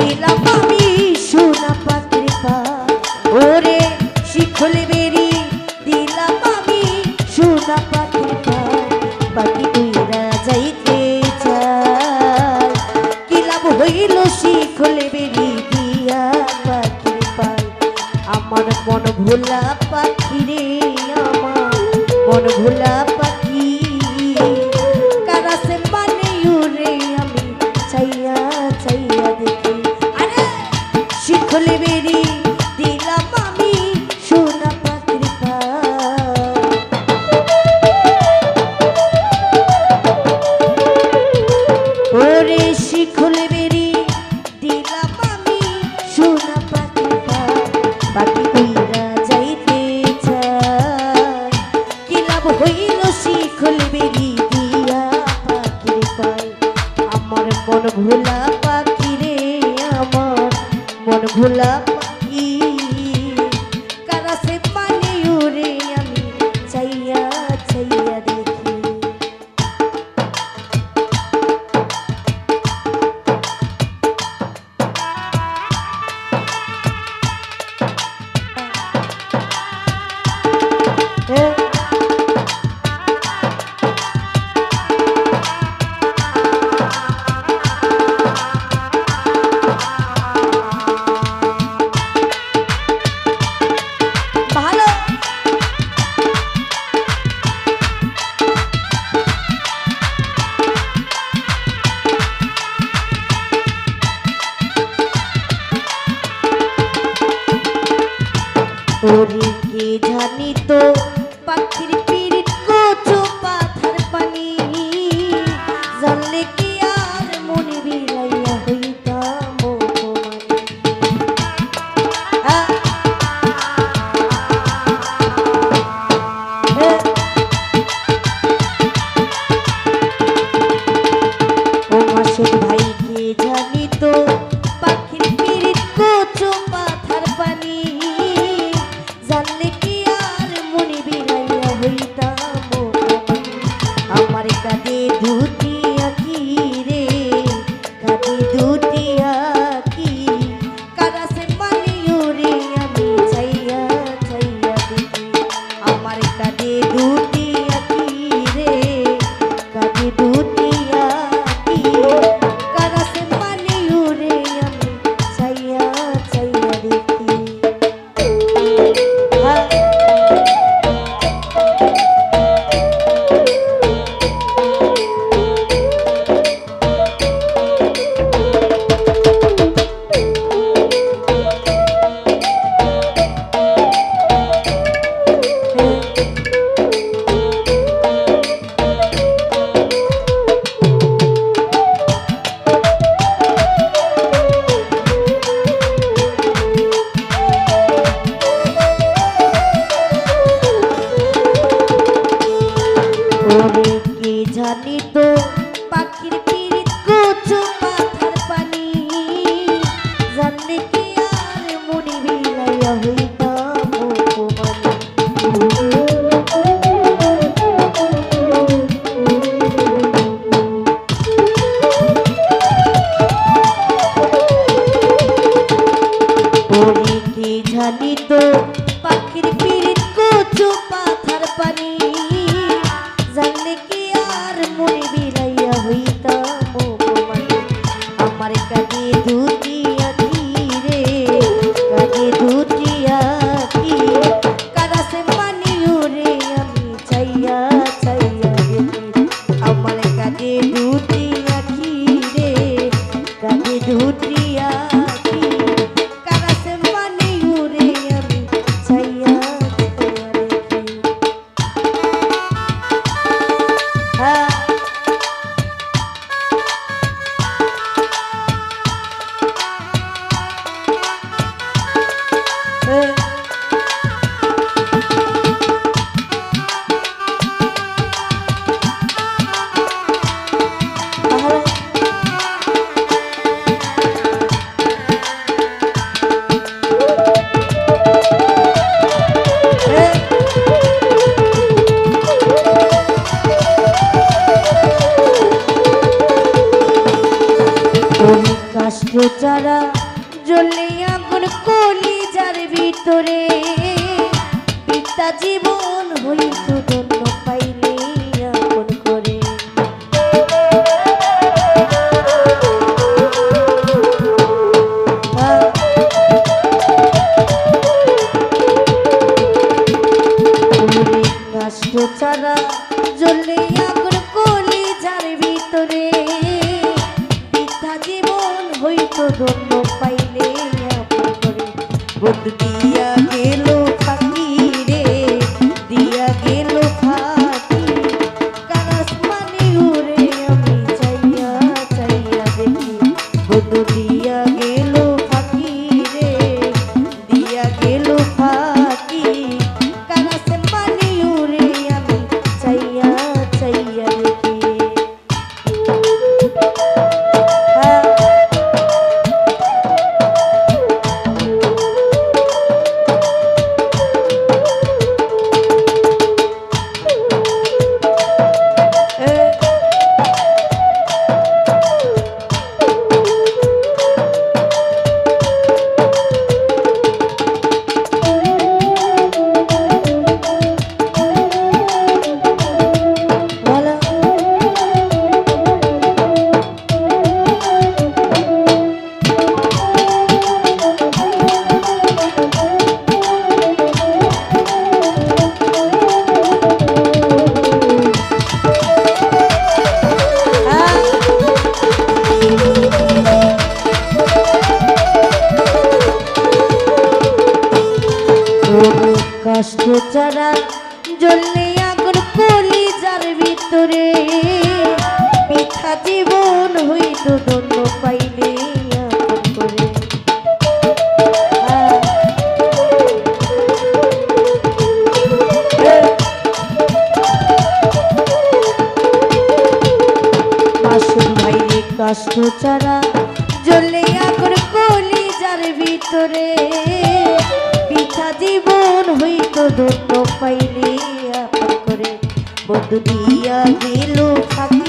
পেলাম আমি সোনা পাত্রে শিখলে বেরি, দিলাম আমি সোনা পাত্রে পা। বাকি দুইরা যাইতে চাই শিখলে বেরি, দিয়া পাত্রে পাই আমার মন ভোলা পাখি রে আমার। মন ভুল হলে বেরিয়ে জানি তো পাখির কবিতা পাখির কি ছুটে ছাড়া জ্বললে আগুন কলিজার ভিতরে। পিতা জীবন হইত বন্ধু দিয়া গেল জ্বললে আগুন কলি যার ভিতরে। পিঠা জীবন হইত ধন্য পাইলে কষ্ট ছাড়া জ্বললে আগুন কলি যার ভিতরে। পিঠা জীবন হইত ধন্য পাইলে আপন করে বন্ধু দিয়া গেল থাকে